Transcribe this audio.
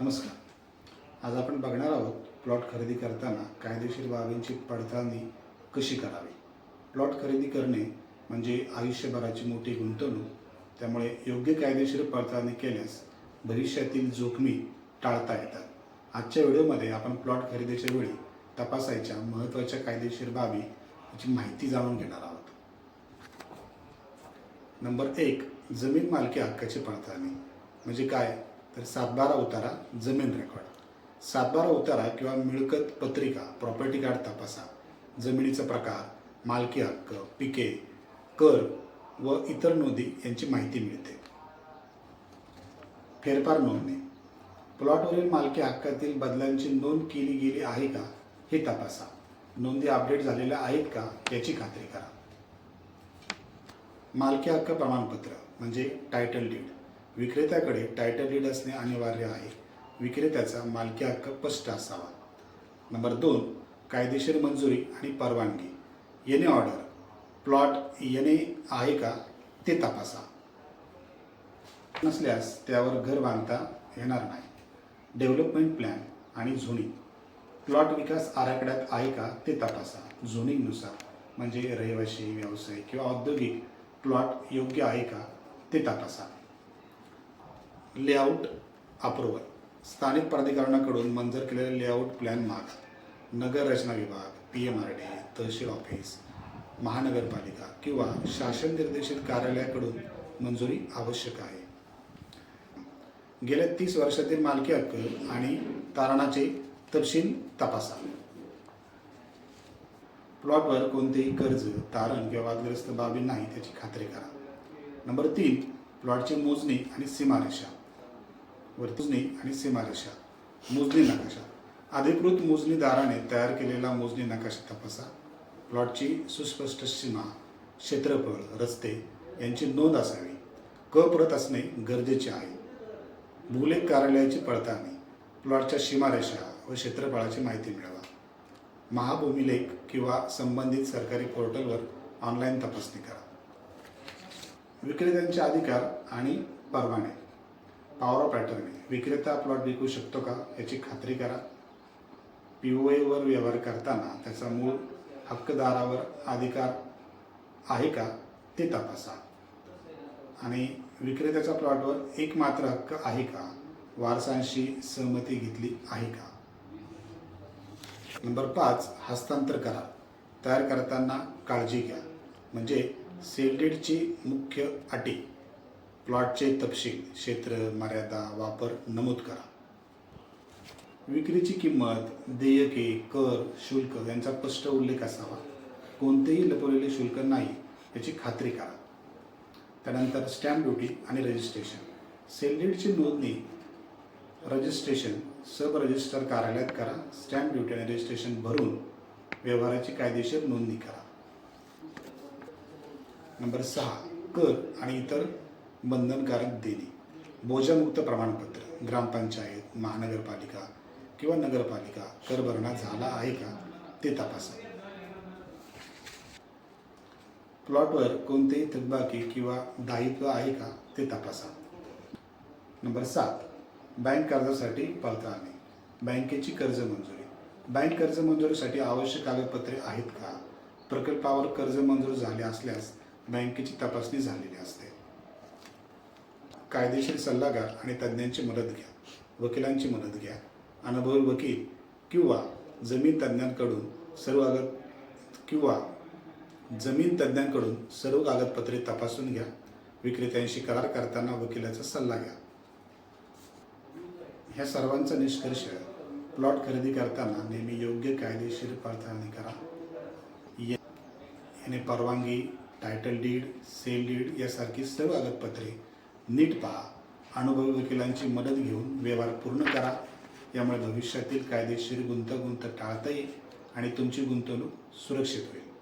नमस्कार. आज आपण बघणार आहोत प्लॉट खरेदी करताना कायदेशीर बाबींची पडताळणी कशी करावी? प्लॉट खरेदी करणे म्हणजे आयुष्यभराची मोठी गुंतवणूक त्यामुळे योग्य कायदेशीर पडताळणी केल्यास भविष्यातील जोखमी टाळता येतात. आजच्या व्हिडिओमध्ये आपण प्लॉट खरेदीच्या वेळी तपासायच्या महत्त्वाच्या कायदेशीर बाबी याची माहिती जाणून घेणार आहोत. नंबर एक जमीन मालकी हक्काची पडताळणी. म्हणजे काय? तर सातबारा उतारा जमीन रेकॉर्ड. सातबारा उतारा किंवा मिळकत पत्रिका प्रॉपर्टी कार्ड तपासा. जमिनीचा प्रकार मालकी हक्क पिके कर व इतर नोंदी यांची माहिती मिळते. फेरफार नोंदणी. प्लॉटवरील मालकी हक्कातील बदलांची नोंद केली गेली आहे का हे तपासा. नोंदी अपडेट झालेल्या आहेत का याची खात्री करा. मालकी हक्क प्रमाणपत्र म्हणजे टायटल डीड विक्रेत्याकडे टायटल डीड असणे अनिवार्य आहे. विक्रेत्याचा मालकी हक्क स्पष्ट असावा. नंबर दोन कायदेशीर मंजुरी आणि परवानगी. येणे ऑर्डर प्लॉट येणे आहे का ते तपासा. नसल्यास त्यावर घर बांधता येणार नाही. डेव्हलपमेंट प्लॅन आणि झोनिंग प्लॉट विकास आराखड्यात आहे का ते तपासा. झोनिंगनुसार म्हणजे रहिवाशी व्यवसाय किंवा औद्योगिक प्लॉट योग्य आहे का ते तपासा. लेआउट अप्रुव्हल स्थानिक प्राधिकरणाकडून मंजूर केलेले लेआउट प्लॅन माग नगर रचना विभाग पी एम आर डी तहसील ऑफिस महानगरपालिका किंवा शासन निर्देशित कार्यालयाकडून मंजुरी आवश्यक आहे. गेल्या तीस वर्षातील मालकी हक्क आणि तारणाचे तपशील तपासा. प्लॉटवर कोणतेही कर्ज तारण किंवा वादग्रस्त बाबी नाही त्याची खात्री करा. नंबर तीन प्लॉटची मोजणी आणि सीमारेषा. वर आणि सीमारेषा मोजणी नकाशा. अधिकृत मोजणीदाराने तयार केलेला मोजणी नकाशा तपासा. प्लॉटची सुस्पष्ट सीमा क्षेत्रफळ रस्ते यांची नोंद असावी. क प्रत असणे गरजेचे आहे. भूलेख कार्यालयाची पडताळणी प्लॉटच्या सीमारेषा व क्षेत्रफळाची माहिती मिळवा. महाभूमिलेख किंवा संबंधित सरकारी पोर्टलवर ऑनलाईन तपासणी करा. विक्रेत्यांचे अधिकार आणि परवाने. पॉवर ऑफ अटर्नी विक्रेता प्लॉट विकू शकतो का? याची खात्री करा. पी ओ एवर व्यवहार करताना त्याचा मूळ हक्कदारावर अधिकार आहे का? ते तपासा. आणि विक्रेत्याच्या प्लॉटवर एकमात्र हक्क आहे का? वारसांशी सहमती घेतली आहे का? नंबर पाच हस्तांतर करा. तयार करताना काळजी घ्या. म्हणजे सेलडेडची मुख्य अटी. प्लॉटचे तपशील क्षेत्र मर्यादा वापर नमूद करा. विक्रीची किंमत देयके कर शुल्क यांचा स्पष्ट उल्लेख असावा. कोणतेही लपवलेले शुल्क नाही याची खात्री करा. त्यानंतर स्टॅम्प ड्युटी आणि रजिस्ट्रेशन सेलडीडची नोंदणी रजिस्ट्रेशन सब रजिस्टर कार्यालयात करा. स्टॅम्प ड्युटी आणि रजिस्ट्रेशन भरून व्यवहाराची कायदेशीर नोंदणी करा. नंबर सहा कर आणि इतर बंधनकारक देणे. बोजामुक्त प्रमाणपत्र ग्रामपंचायत महानगरपालिका किंवा नगरपालिका कर भरणा झाला आहे का ते तपासा. प्लॉटवर कोणतेही थकबाकी किंवा दायित्व आहे का ते तपासा. नंबर सात बँक कर्जासाठी पडताळणी बँकेची कर्ज मंजुरी. बँक कर्ज मंजुरीसाठी आवश्यक कागदपत्रे आहेत का? प्रकल्पावर कर्ज मंजूर झाले असल्यास बँकेची तपासणी झालेली असते. कायदेशीर सल्लागार आणि तज्ज्ञांची मदत घ्या वकिलांची मदत घ्या. अनुभवी वकील किंवा जमीन तज्ज्ञांकडून सर्व कागद किंवा जमीन तज्ज्ञांकडून सर्व कागदपत्रे तपासून घ्या. विक्रेत्यांशी करार करताना वकिलाचा सल्ला घ्या. ह्या सर्वांचा निष्कर्ष प्लॉट खरेदी करताना नेहमी योग्य कायदेशीर पडताळणी करा. याने परवानगी टायटल डीड सेल डीड यासारखी सर्व कागदपत्रे नीट पहा. अनुभवी वकिलांची मदत घेऊन व्यवहार पूर्ण करा. यामुळे भविष्यातील कायदेशीर गुंतागुंत टाळता येईल आणि तुमची गुंतवणूक सुरक्षित होईल.